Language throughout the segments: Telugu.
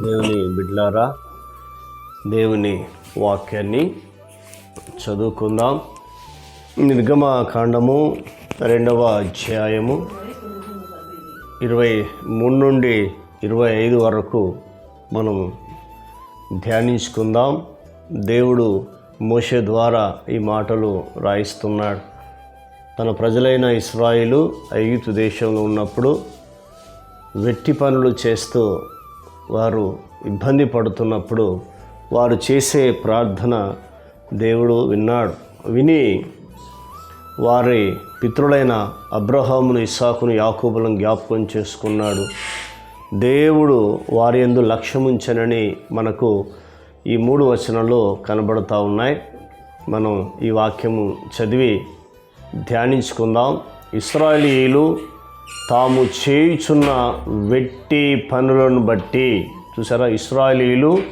దేవుని బిడ్లారా దేవుని వాక్యాన్ని చదువుకుందాం. నిర్గమ కాండము రెండవ అధ్యాయము ఇరవై మూడు నుండి ఇరవై ఐదు వరకు మనం ధ్యానించుకుందాం. దేవుడు మోషే ద్వారా ఈ మాటలు రాయిస్తున్నాడు. తన ప్రజలైన ఇస్రాయిలు ఐగుతు దేశంలో ఉన్నప్పుడు వెట్టి పనులు చేస్తూ వారు ఇబ్బంది పడుతున్నప్పుడు వారు చేసే ప్రార్థన దేవుడు విన్నాడు. విని వారి పితృడైన అబ్రహామును ఇస్సాకును యాకూబులను జ్ఞాపకం చేసుకున్నాడు. దేవుడు వారి ఎందు లక్ష్యముంచనని మనకు ఈ మూడు వచనాలు కనబడుతూ ఉన్నాయి. మనం ఈ వాక్యము చదివి ధ్యానించుకుందాం. ఇస్రాయలీలు తాము చేయుచున్న వెట్టి పనులను బట్టి చూసారా ఇస్రాయలీలు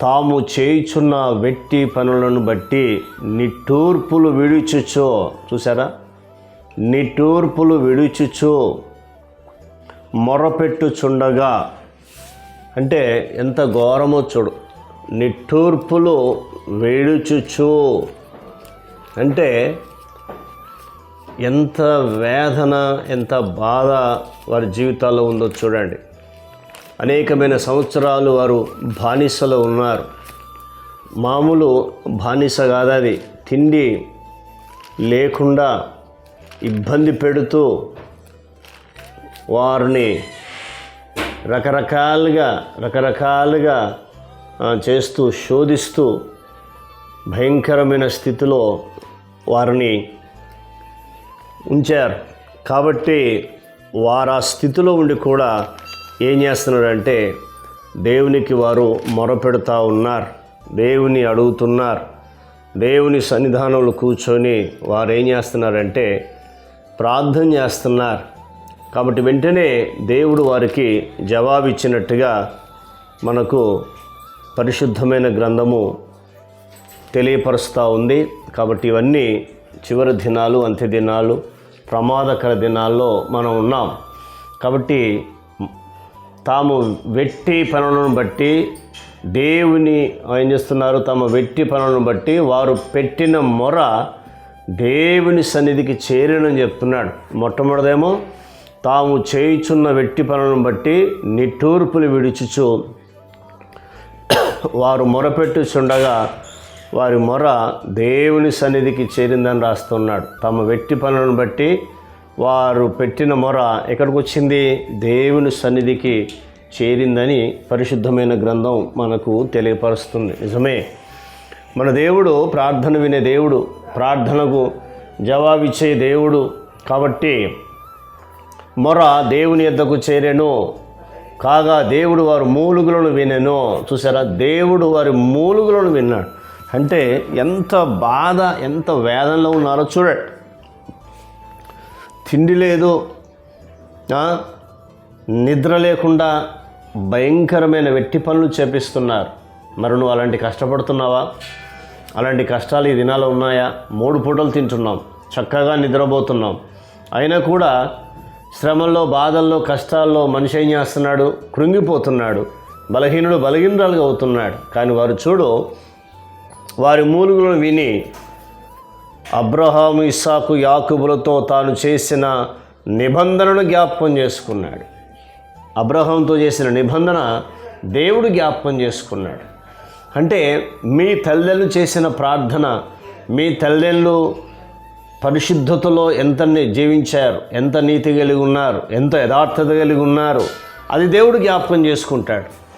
తాము చేయుచున్న వెట్టి పనులను బట్టి నిట్టూర్పులు విడుచుచో చూసారా నిట్టూర్పులు విడుచుచో మొరపెట్టుచుండగా అంటే ఎంత ఘోరమో చూడు. నిట్టూర్పులు వేడుచుచు అంటే ఎంత వేదన ఎంత బాధ వారి జీవితాల్లో ఉందో చూడండి. అనేకమైన సంవత్సరాలు వారు బానిసలో ఉన్నారు. మామూలు బానిస కాదది. అది తిండి లేకుండా ఇబ్బంది పెడుతూ వారిని రకరకాలుగా రకరకాలుగా చేస్తూ శోధిస్తూ భయంకరమైన స్థితిలో వారిని ఉంచారు. కాబట్టి వారు ఆ స్థితిలో ఉండి కూడా ఏం చేస్తున్నారంటే దేవునికి వారు మొరపెడుతూ ఉన్నారు. దేవుని అడుగుతున్నారు. దేవుని సన్నిధానంలో కూర్చొని వారు ఏం చేస్తున్నారంటే ప్రార్థన చేస్తున్నారు. కాబట్టి వెంటనే దేవుడు వారికి జవాబిచ్చినట్టుగా మనకు పరిశుద్ధమైన గ్రంథము తెలియపరుస్తూ ఉంది. కాబట్టి ఇవన్నీ చివరి దినాలు అంత్య దినాలు ప్రమాదకర దినాల్లో మనం ఉన్నాం. కాబట్టి తాము వెట్టి పనులను బట్టి దేవుని ఏం చేస్తున్నారు? తమ వెట్టి పనులను బట్టి వారు పెట్టిన మొర దేవుని సన్నిధికి చేరినని చెప్తున్నాడు. మొట్టమొదటేమో తాము చేయుచున్న వెట్టి పనులను బట్టి నిట్టూర్పులు విడిచుచు వారు మొరపెట్టుచుండగా వారి మొర దేవుని సన్నిధికి చేరిందని రాస్తున్నాడు. తమ వెట్టి పనులను బట్టి వారు పెట్టిన మొర ఎక్కడికి వచ్చింది? దేవుని సన్నిధికి చేరిందని పరిశుద్ధమైన గ్రంథం మనకు తెలియపరుస్తుంది. నిజమే. మన దేవుడు ప్రార్థన వినే దేవుడు ప్రార్థనకు జవాబిచ్చే దేవుడు కాబట్టి మొర దేవుని యొద్దకు చేరెను. కాగా దేవుడు వారి మూలుగులను వినెను. చూసారా? దేవుడు వారి మూలుగులను విన్నాడు. అంటే ఎంత బాధ ఎంత వేదనలో ఉన్నారో చూడండి. తిండి లేదు నిద్ర లేకుండా భయంకరమైన వెట్టి పనులు చేపిస్తున్నారు. మరి నువ్వు అలాంటి కష్టపడుతున్నావా? అలాంటి కష్టాలు ఈ దినాలు ఉన్నాయా? మూడు పూటలు తింటున్నాం చక్కగా నిద్రపోతున్నాం. అయినా కూడా శ్రమల్లో బాధల్లో కష్టాల్లో మనిషి ఏం చేస్తున్నాడు? కృంగిపోతున్నాడు. బలహీనుడు బలహీనరాలుగా అవుతున్నాడు. కానీ వారు చూడు వారి మూలుగులను విని అబ్రహాము ఇస్సాకు యాకుబులతో తాను చేసిన నిబంధనను జ్ఞాపకం చేసుకున్నాడు. అబ్రహాంతో చేసిన నిబంధన దేవుడు జ్ఞాపకం చేసుకున్నాడు. అంటే మీ తల్లిదండ్రులు చేసిన ప్రార్థన మీ తల్లిదండ్రులు పరిశుద్ధతలో ఎంత జీవించారు ఎంత నీతి కలిగి ఉన్నారు ఎంత యథార్థత కలిగి ఉన్నారు అది దేవుడు జ్ఞాపకం చేసుకుంటాడు.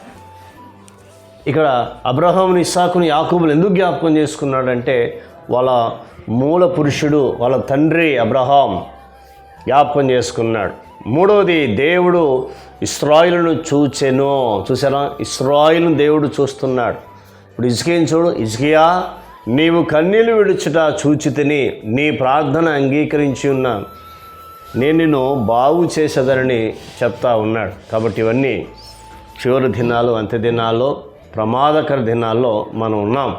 ఇక్కడ అబ్రహాముని ఇస్సాకుని యాకూబులు ఎందుకు జ్ఞాపకం చేసుకున్నాడంటే వాళ్ళ మూల పురుషుడు వాళ్ళ తండ్రి అబ్రహాం జ్ఞాపకం చేసుకున్నాడు. మూడవది దేవుడు ఇస్రాయిల్ను చూచెను. చూసారా ఇస్రాయిల్ను దేవుడు చూస్తున్నాడు. ఇప్పుడు ఇసుకేం చూడు. ఇజ్కియా నీవు కన్నీళ్ళు విడుచుట చూచి తిని నీ ప్రార్థన అంగీకరించి ఉన్నాను. నేను నిన్ను బాగు చేసేదనని చెప్తా ఉన్నాడు. కాబట్టి ఇవన్నీ చివరి దినాలు అంత్య దినాల్లో ప్రమాదకర దినాల్లో మనం ఉన్నాం.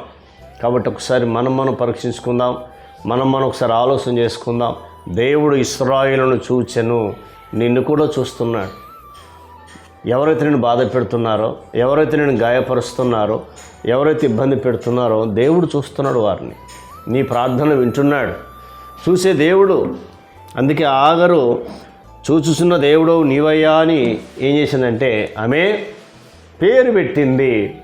కాబట్టి ఒకసారి మనం మనం పరీక్షించుకుందాం. మనం మనం ఒకసారి ఆలోచన చేసుకుందాం. దేవుడు ఇస్రాయిలను చూచెను. నిన్ను కూడా చూస్తున్నాడు. ఎవరైతే నేను బాధ పెడుతున్నారో ఎవరైతే నేను గాయపరుస్తున్నారో ఎవరైతే ఇబ్బంది పెడుతున్నారో దేవుడు చూస్తున్నాడు వారిని. నీ ప్రార్థన వింటున్నాడు. చూసే దేవుడు. అందుకే ఆగరు. చూచుచున్న దేవుడు నీవయ్యా అని ఏం చేసిందంటే ఆమె పేరు పెట్టింది.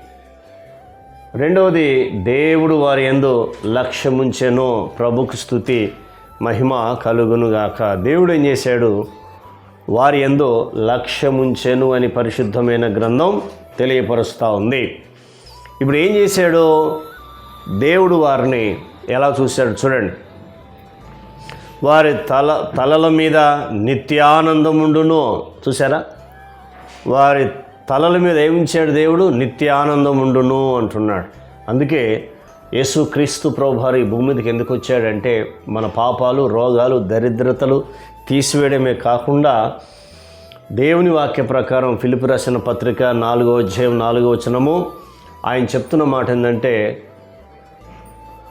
రెండవది దేవుడు వారి ఎందు లక్ష్యముంచెను. ప్రభుకు స్థుతి మహిమ కలుగునుగాక. దేవుడు ఏం చేశాడు? వారి ఎందు లక్ష్యముంచెను అని పరిశుద్ధమైన గ్రంథం తెలియపరుస్తూ ఉంది. ఇప్పుడు ఏం చేశాడు? దేవుడు వారిని ఎలా చూశాడు చూడండి. వారి తల తలల మీద నిత్యానందముండును. చూసారా వారి తలల మీద ఏమించాడు దేవుడు? నిత్యానందముండును అంటున్నాడు. అందుకే యేసు క్రీస్తు ప్రభువారు ఈ భూమి మీదకి ఎందుకు వచ్చాడంటే మన పాపాలు రోగాలు దరిద్రతలు తీసివేయడమే కాకుండా దేవుని వాక్య ప్రకారం ఫిలిపి రాసిన పత్రిక నాలుగో అధ్యాయం నాలుగో వచనము ఆయన చెప్తున్న మాట ఏంటంటే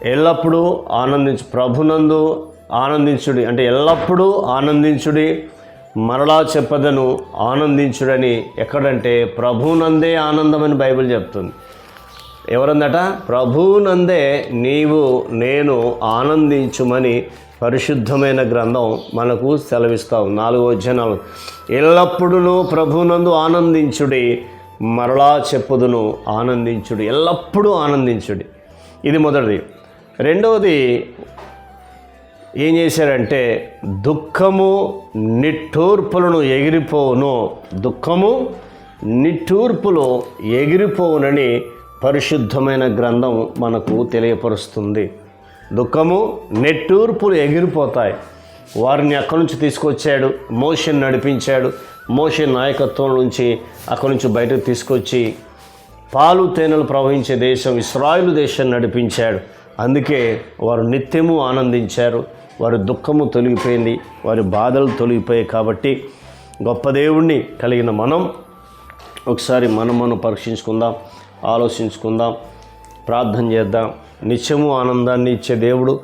ఎల్లప్పుడూ ఆనందించు ప్రభునందు ఆనందించుడి అంటే ఎల్లప్పుడూ ఆనందించుడి మరలా చెప్పదను ఆనందించుడని ఎక్కడంటే ప్రభునందే ఆనందమని బైబిల్ చెప్తుంది. ఎవరందట? ప్రభునందే నీవు నేను ఆనందించుమని పరిశుద్ధమైన గ్రంథం మనకు సెలవిస్తాం నాలుగో జనాలు ఎల్లప్పుడూ ప్రభునందు ఆనందించుడి మరలా చెప్పుదును ఆనందించుడి ఎల్లప్పుడూ ఆనందించుడి. ఇది మొదటిది. రెండవది ఏం చేశారంటే దుఃఖము నిట్టూర్పులను ఎగిరిపోవును. దుఃఖము నిట్టూర్పులు ఎగిరిపోవునని పరిశుద్ధమైన గ్రంథం మనకు తెలియపరుస్తుంది. దుఃఖము నెట్టూర్పులు ఎగిరిపోతాయి. వారిని అక్కడి నుంచి తీసుకొచ్చాడు మోషన్ నడిపించాడు. మోషన్ నాయకత్వం నుంచి అక్కడి నుంచి బయటకు తీసుకొచ్చి పాలు తేనెలు ప్రవహించే దేశం ఇస్రాయిల్ దేశం నడిపించాడు. అందుకే వారు నిత్యము ఆనందించారు. వారి దుఃఖము తొలగిపోయింది వారి బాధలు తొలగిపోయాయి కాబట్టి గొప్ప దేవుణ్ణి కలిగిన మనం ఒకసారి మనం మనం పరీక్షించుకుందాం ఆలోచించుకుందాం ప్రార్థన చేద్దాం. నిత్యము ఆనందాన్ని ఇచ్చే దేవుడు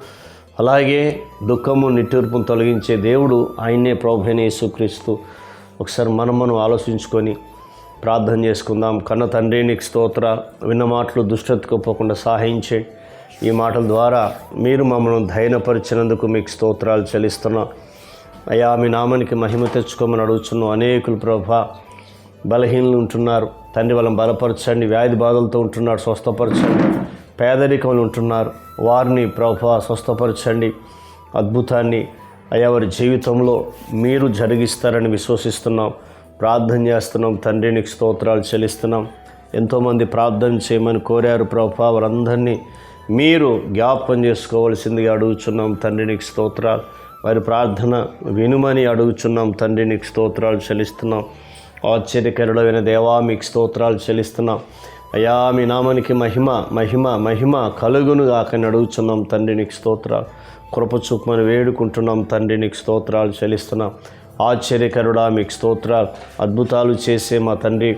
అలాగే దుఃఖము నిట్టూర్పును తొలగించే దేవుడు ఆయనే ప్రభుని యేసుక్రీస్తు. ఒకసారి మనం మనం ఆలోచించుకొని ప్రార్థన చేసుకుందాం. కన్న తండ్రి నీకు స్తోత్ర విన్న మాటలు దుష్టతకు పోకుండా సహాయం ఈ మాటల ద్వారా మీరు మమ్మల్ని ధైర్యపరిచినందుకు మీకు స్తోత్రాలు చెల్లిస్తున్నాం. అయ్యా మీ నామానికి మహిమ తెచ్చుకోమని అడుగుతున్నాం అనేకులు ప్రభా బలహీనలు ఉంటున్నారు. తండ్రి వాళ్ళని బలపరచండి. వ్యాధి బాధలతో ఉంటున్నారు. స్వస్థపరచండి. పేదరికంలో ఉంటున్నారు. వారిని ప్రభా స్వస్థపరచండి. అద్భుతాన్ని అయ్యా వారి జీవితంలో మీరు జరిగిస్తారని విశ్వసిస్తున్నాం. ప్రార్థన చేస్తున్నాం. తండ్రి నీకు స్తోత్రాలు చెల్లిస్తున్నాం. ఎంతోమంది ప్రార్థన చేయమని కోరారు ప్రభా వారందరినీ మీరు జ్ఞాపకం చేసుకోవాల్సిందిగా అడుగుచున్నాం తండ్రి నీకు స్తోత్రాలు. వారి ప్రార్థన వినుమని అడుగుచున్నాం తండ్రి నీకు స్తోత్రాలు చెల్లిస్తున్నాం. ఆశ్చర్యకరుడమైన దేవా మీకు స్తోత్రాలు చెల్లిస్తున్నాం. అయా మీ నామానికి మహిమ మహిమ మహిమ కలుగును కాకని అడుగుచున్నాం తండ్రి నీకు స్తోత్రాలు. కృపచూపమని వేడుకుంటున్నాం తండ్రి నీకు స్తోత్రాలు చెల్లిస్తున్నాం. ఆశ్చర్యకరుడా మీకు స్తోత్రాలు. అద్భుతాలు చేసే మా తండ్రి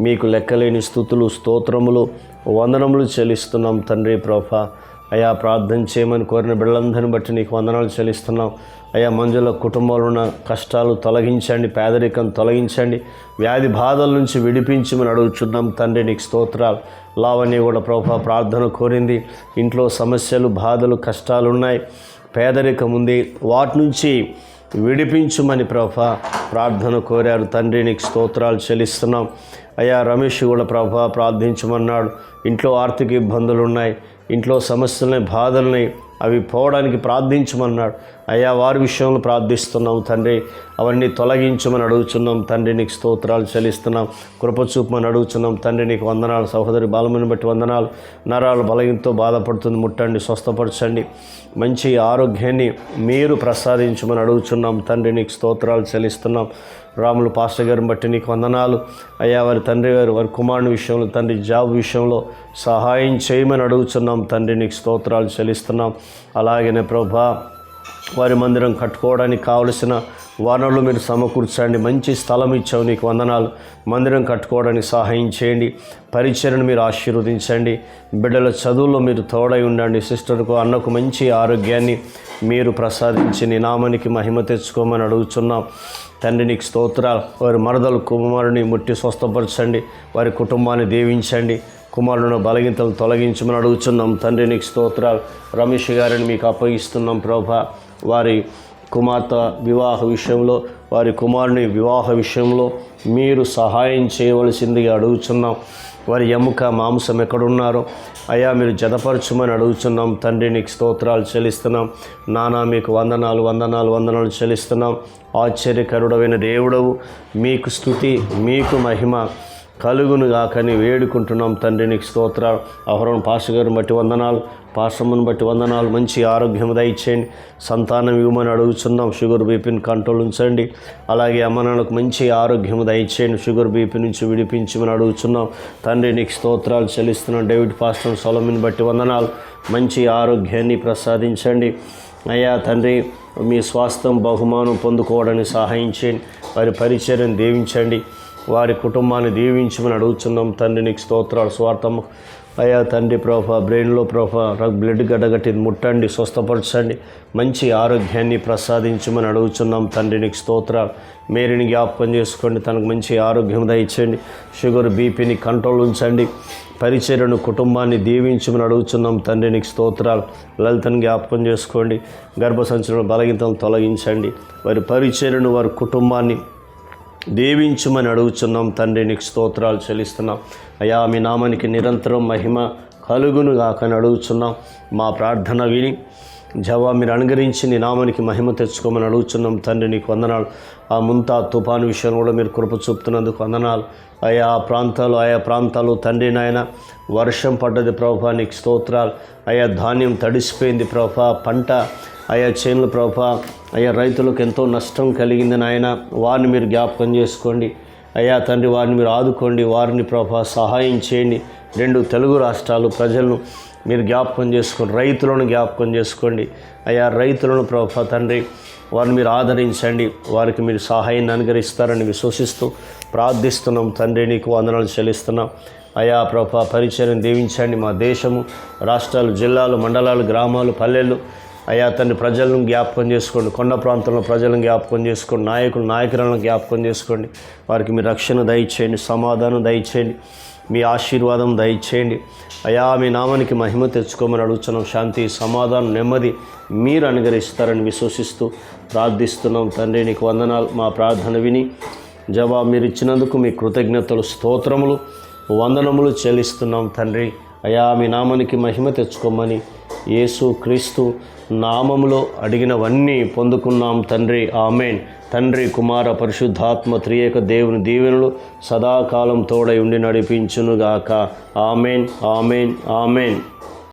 మీకు లెక్కలేని స్థుతులు స్తోత్రములు వందనములు చెల్లిస్తున్నాం తండ్రి ప్రభా అయా ప్రార్థన చేయమని కోరిన బిడ్డలందరిని బట్టి నీకు వందనాలు చెల్లిస్తున్నాం. అయా మంజుల కుటుంబంలో ఉన్న కష్టాలు తొలగించండి పేదరికం తొలగించండి వ్యాధి బాధల నుంచి విడిపించమని అడుగుచున్నాం తండ్రి నీకు స్తోత్రాలు. లావణ్య కూడా ప్రభా ప్రార్థన కోరింది. ఇంట్లో సమస్యలు బాధలు కష్టాలు ఉన్నాయి. పేదరికం ఉంది. వాటి నుంచి విడిపించుమని ప్రభా ప్రార్థన కోరారు. తండ్రి నీకు స్తోత్రాలు చెల్లిస్తున్నాం. అయ్యా రమేష్ కూడా ప్రభా ప్రార్థించమన్నాడు. ఇంట్లో ఆర్థిక ఇబ్బందులు ఉన్నాయి ఇంట్లో సమస్యలని బాధల్ని అవి పోవడానికి ప్రార్థించమన్నాడు. అయ్యా వారి విషయంలో ప్రార్థిస్తున్నాం తండ్రి. అవన్నీ తొలగించమని అడుగుచున్నాం తండ్రి. నీకు స్తోత్రాలు చెల్లిస్తున్నాం. కృపచూపమని అడుగుచున్నాం తండ్రి. నీకు వందనాలు సహోదరి బాలమని బట్టి వందనాలు. నరాలు బలయంతో బాధపడుతుంది. ముట్టండి స్వస్థపరచండి. మంచి ఆరోగ్యాన్ని మీరు ప్రసాదించమని అడుగుచున్నాం తండ్రి. నీకు స్తోత్రాలు చెల్లిస్తున్నాం. రాములు పాస్టర్ గారిని బట్టి నీకు వందనాలు. అయ్యా వారి తండ్రి గారు వారి కుమారుని విషయంలో తండ్రి జాబ్ విషయంలో సహాయం చేయమని అడుగుతున్నాం తండ్రి. నీకు స్తోత్రాలు చెల్లిస్తున్నాం. అలాగనే ప్రభా వారి మందిరం కట్టుకోవడానికి కావలసిన వనరులు మీరు సమకూర్చండి. మంచి స్థలం ఇచ్చావు నీకు వందనాలు. మందిరం కట్టుకోవడానికి సహాయం చేయండి. పరిచయను మీరు ఆశీర్వదించండి. బిడ్డల చదువుల్లో మీరు తోడై ఉండండి. సిస్టర్కు అన్నకు మంచి ఆరోగ్యాన్ని మీరు ప్రసాదించి నీ నామానికి మహిమ తెచ్చుకోమని అడుగుతున్నాం తండ్రి నీకు స్తోత్రాలు. వారి మరదలు కుమారుని ముట్టి స్వస్థపరచండి. వారి కుటుంబాన్ని దీవించండి. కుమారులను బలగింతలు తొలగించమని అడుగుతున్నాం తండ్రి నీకు స్తోత్రాలు. రమేష్ గారిని మీకు అప్పగిస్తున్నాం ప్రభా. వారి కుమార్తె వివాహ విషయంలో వారి కుమారుని వివాహ విషయంలో మీరు సహాయం చేయవలసిందిగా అడుగుతున్నాం వారి ఎముక మాంసం ఎక్కడున్నారో అయ్యా మీరు జతపరచమని అడుగుతున్నాం తండ్రి నీకు స్తోత్రాలు చెల్లిస్తున్నాం. నానా మీకు వందనాలు వందనాలు వందనాలు చెల్లిస్తున్నాం. ఆశ్చర్యకరుడమైన దేవుడవు మీకు స్థుతి మీకు మహిమ. కలుగును గాకని వేడుకుంటున్నాం తండ్రి నీకు స్తోత్రాలు. అహరం పాష గారిని బట్టి వందనాలు. పాశ్రమును బట్టి వందనాలు. మంచి ఆరోగ్యం దయచేయండి. సంతానం ఇవ్వమని అడుగుతున్నాం షుగర్ బీపీని కంట్రోల్ ఉంచండి. అలాగే అమ్మనాన్నకు మంచి ఆరోగ్యం దయచేయండి. షుగర్ బీపీ నుంచి విడిపించమని అడుగుతున్నాం తండ్రి నీకు స్తోత్రాలు చెల్లిస్తున్నాం. డేవిడ్ పాస్టర్ సొలమిని బట్టి వందనాలు. మంచి ఆరోగ్యాన్ని ప్రసాదించండి. అయ్యా తండ్రి మీ స్వాస్థ్యం బహుమానం పొందుకోవడానికి సహాయం చేయండి. వారి పరిచయం దీవించండి. వారి కుటుంబాన్ని దీవించమని అడుగుతున్నాం తండ్రి నీకు స్తోత్రాలు. స్వార్థం. అయ్యా తండ్రి ప్రోఫా బ్రెయిన్లో ప్రోఫా నాకు బ్లడ్ గడ్డగట్టి ముట్టండి స్వస్థపరచండి. మంచి ఆరోగ్యాన్ని ప్రసాదించమని అడుగుతున్నాం తండ్రి నీకు స్తోత్రాలు. మేరీని జ్ఞాపకం చేసుకోండి. తనకు మంచి ఆరోగ్యం దయచేయండి. షుగర్ బీపీని కంట్రోల్ ఉంచండి. పరిచర్ను కుటుంబాన్ని దీవించమని అడుగుతున్నాం తండ్రి నీకు స్తోత్రాలు. లలితను జ్ఞాపకం చేసుకోండి. గర్భసంచలన బలహీనతను తొలగించండి. వారి పరిచర్ను వారి కుటుంబాన్ని దీవించమని అడుగుచున్నాం. తండ్రి నీకు స్తోత్రాలు చెల్లిస్తున్నాం. అయా మీ నామానికి నిరంతరం మహిమ కలుగును కాకని అడుగుచున్నాం. మా ప్రార్థన విని జవా మీరు అనుగరించి నీ నామానికి మహిమ తెచ్చుకోమని అడుగుతున్నాం తండ్రి నీకు వందనాలు. ఆ ముంతా తుఫాను విషయం కూడా మీరు కృప చూపుతున్నందుకు వందనాలు. ఆయా ప్రాంతాలు ఆయా ప్రాంతాలు తండ్రి నాయన వర్షం పడ్డది ప్రభా నీకు స్తోత్రాలు. ఆయా ధాన్యం తడిసిపోయింది ప్రభా పంట ఆయా చేనుల ప్రభా అయ్యా రైతులకు ఎంతో నష్టం కలిగింది నాయన. వారిని మీరు జ్ఞాపకం చేసుకోండి. అయ్యా తండ్రి వారిని మీరు ఆదుకోండి. వారిని ప్రభా సహాయం చేయండి. రెండు తెలుగు రాష్ట్రాలు ప్రజలను మీరు జ్ఞాపకం చేసుకోండి. రైతులను జ్ఞాపకం చేసుకోండి. అయ్యా రైతులను ప్రభా తండ్రి వారిని మీరు ఆదరించండి. వారికి మీరు సహాయాన్ని అనుగరిస్తారని విశ్వసిస్తూ ప్రార్థిస్తున్నాం తండ్రి నీకు వందనాలు చెల్లిస్తున్నాం. అయా ప్రభా పరిచయం దీవించండి మా దేశము రాష్ట్రాలు జిల్లాలు మండలాలు గ్రామాలు పల్లెలు. అయా తండ్రి ప్రజలను జ్ఞాపకం చేసుకోండి. కొండ ప్రాంతంలో ప్రజలను జ్ఞాపకం చేసుకోండి. నాయకులు నాయకులను జ్ఞాపకం చేసుకోండి. వారికి మీరు రక్షణ దయచేయండి సమాధానం దయచేయండి. మీ ఆశీర్వాదం దయచేయండి. అయా మీ నామానికి మహిమ తెచ్చుకోమని అడుగుతున్నాం శాంతి సమాధానం నెమ్మది మీరు అనుగరిస్తారని విశ్వసిస్తూ ప్రార్థిస్తున్నాం. తండ్రి నీకు వందనాలు. మా ప్రార్థన విని జవాబు మీరు ఇచ్చినందుకు మీ కృతజ్ఞతలు స్తోత్రములు వందనములు చెల్లిస్తున్నాం తండ్రి. అయా మీ నామానికి మహిమ తెచ్చుకోమని యేసు క్రీస్తు నామములో అడిగినవన్నీ పొందుకున్నాం తండ్రి. ఆమెన్. తండ్రి కుమార పరిశుద్ధాత్మ త్రియేక దేవుని దీవెనలు సదాకాలం తోడై ఉండి నడిపించునుగాక. ఆమెన్. ఆమెన్. ఆమెన్.